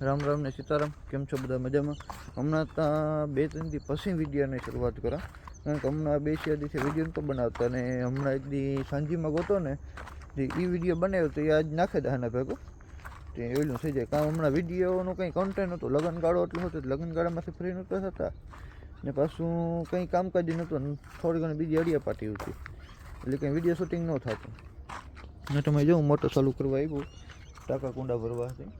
રામ રામ ને સીતારામ, કેમ છો બધા મજામાં? હમણાં ત્યાં બે ત્રણ દી પછી વિડીયાની શરૂઆત કરા. કારણ કે હમણાં બે ચાર દિવસે વીડિયો નતો બનાવતા અને હમણાં એક દી સાંજીમાં ગોતો ને એ વીડિયો બનાવ્યો તો એ આજ નાખે દાના ભેગો. તે એવું થઈ જાય. કારણ હમણાં વિડીયોનું કંઈ કન્ટેન્ટ નહોતું લગ્નગાળો એટલો હતો લગ્નગાળામાંથી ફ્રી નહોતા થતા. ને પાછું કંઈ કામકાજ નહોતું થોડી ઘણી બીજી અડિયા પાટી હતી. એટલે કંઈ વીડિયો શૂટિંગ ન થતું. ને તમે જોઉં મોટો ચાલુ કરવા આવ્યું. ટાંકા કુંડા ભરવા હતી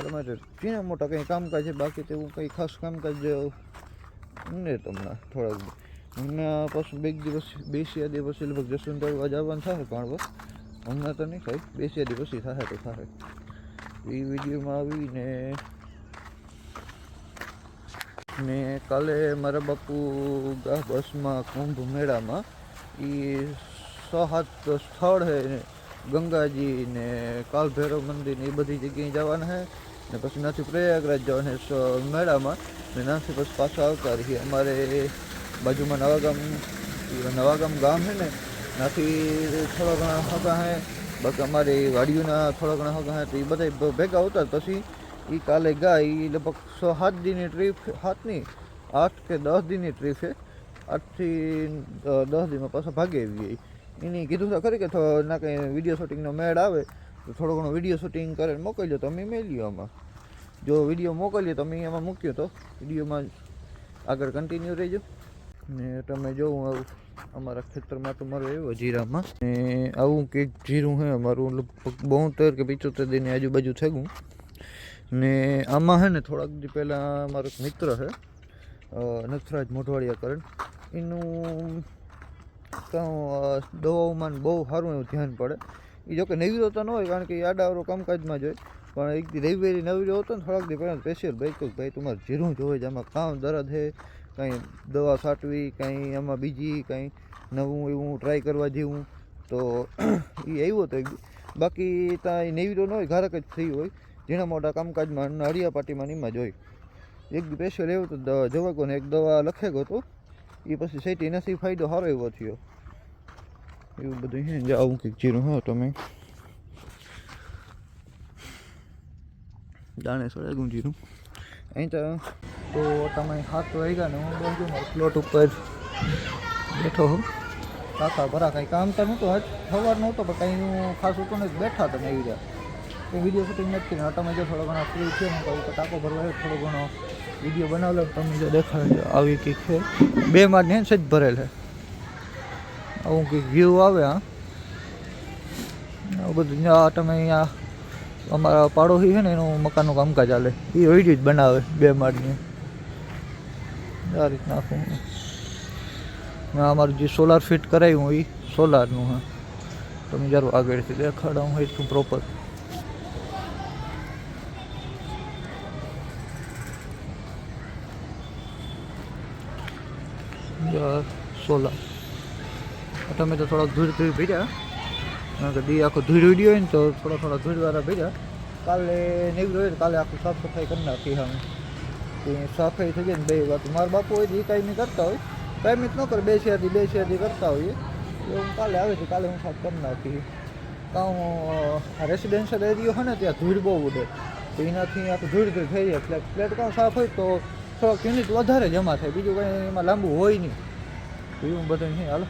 એટલે મારે ઝીણા મોટા કંઈ કામકાજ છે, બાકી તેવું કંઈ ખાસ કામકાજ ને તમને થોડાક હમણાં પાછું બે દિવસ બેસ્યા દિવસ પછી લગભગ જસવંત વાજ આવવાનું થશે બસ હમણાં તો નહીં થાય બેસ્યા દિવસ પછી થશે તો થશે એ વિડીયોમાં આવીને ને કાલે મારા બાપુ બસમાં કુંભ મેળામાં એ સાત સ્થળ છે ગંગાજી ને કાલ ભૈરવ મંદિર ને એ બધી જગ્યાએ જવાના છે ને પછી નાથી પ્રયાગરાજ જવાના છે મેળામાં. ને નાથી પછી પાછા આવતા રહીએ. અમારે બાજુમાં નવાગામ નવાગામ ગામ છે ને નાથી થોડા ઘણા હગા છે બાકી અમારે વાડીઓના થોડા ઘણા હગા છે તો એ બધા ભેગા આવતા. પછી એ કાલે ગયા, એ લગભગ સો સાત દિનની ટ્રીપ સાતની? આઠ કે દસ દિનની ટ્રીપ છે આઠથી દસ દિનમાં પાછા ભાગે આવી એની કીધું તો ખરી કે ના કંઈ વીડિયો શૂટિંગનો મેળ આવે, તો થોડો ઘણો વીડિયો શૂટિંગ કરીને મોકલજો, તો અમે મેલ્યો આમાં. જો વીડિયો મોકલીએ તો અમે એમાં મૂક્યો તો વિડીયોમાં આગળ કન્ટિન્યુ રહેજો. ને તમે જોવું આવું, અમારા ખેતરમાં તો મારું એવું જીરામાં. ને આવું કંઈક જીરું છે અમારું લગભગ બોતેર કે પિચોતેર દિનની આજુબાજુ થઈ ને આમાં છે ને થોડાક દી પહેલાં મારો મિત્ર છે નથરાજ મોઢવાડિયા કરણ એનું કાં દવાઓમાં બહુ સારું એવું ધ્યાન પડે. એ જોકે નવીરો તો ન હોય, કારણ કે આડાવરો કામકાજમાં જ હોય. પણ એક રવિવારી નવીરો હતો ને, થોડાક દી પહેલાં સ્પેશિયલ ભાઈ કહું ભાઈ તમારે જીરું જોવે છે, આમાં કામ દરદ છે કાંઈ દવા છાંટવી, કાંઈ આમાં બીજી કાંઈ નવું એવું ટ્રાય કરવા જેવું. તો એ આવ્યો હતો બાકી ત્યાં એ નવીરો ન હોય, ઘારક જ થઈ હોય. ઝીણા મોટા કામકાજમાં હળિયા પાટીમાં ને એમાં જ હોય. એક સ્પેશિયલ એવું તો દવા જોવા કોને એક દવા લખે ગયો હતો. એ પછી સેટી એનાથી ફાયદો સારો એવો થયો. એવું બધું છે જે આવું કંઈક જીરું હા તમે. દાણે સળગું જીરું. અહીં તો તો તમે હાથ તો ગયા ને હું બાજુ મારા પ્લોટ ઉપર બેઠો હું કાકા ભરા કાંઈ કામ તો નહોતું, હજ સવાર નહોતો, પણ કાંઈ ખાસ હતું ને બેઠા તમે એવી રીતે. કંઈ વીડિયો શૂટિંગ નથી કર્યું. તમે જો થોડો ઘણો ફ્રી થયો, હું કહું તો ટાંકો ભરવા થોડો ઘણો વીડિયો બનાવેલો તમે જો દેખાડે છે આવી કંઈક છે. બે માળની હે ને સજ ભરેલ. છે આવું કંઈક વ્યૂ આવે, હા. આવું બધું ત્યાં તમે અહીંયા અમારા પાડોશી છે ને, એનું મકાનનું કામકાજ ચાલે એ વીડિયો જ બનાવે, બે માળની આ રીતના આખું. મેં અમારું જે સોલાર ફિટ કરાવ્યું એ સોલારનું હા. તમે જરૂર આગળથી દેખાડાવું હોય તો પ્રોપર સોલાર તમે તો થોડાક ધૂળ ધૂળ ભીડ્યા કારણ કે દી આખો ધૂળ ઉડ્યો હોય ને તો થોડા થોડા ધૂળવાળા ભીડ્યા કાલે નીકળ્યો હોય કાલે આખું સાફ સફાઈ કરી નાખી હમ સફાઈ થઈ જાય ને બે વાત. મારા બાપુ હોય એ કાંઈ કરતા હોય. કાંઈ ન કરે બે શેરથી બે શેરથી કરતા હોઈએ. હું કાલે આવે છે, કાલે હું સાફ કરી નાખી. કાં રેસિડેન્શિયલ એરિયો હોય ને ત્યાં ધૂળ બહુ ઉડે. તો એનાથી આખું ધૂળ ધૂળ થઈ જાય. ફ્લેટ ફ્લેટ કાં સાફ હોય તો થોડોક યુનિટ વધારે જમા થાય. બીજું કંઈ એમાં લાંબુ હોય નહીં. એવું બધું નહીં, હાલો.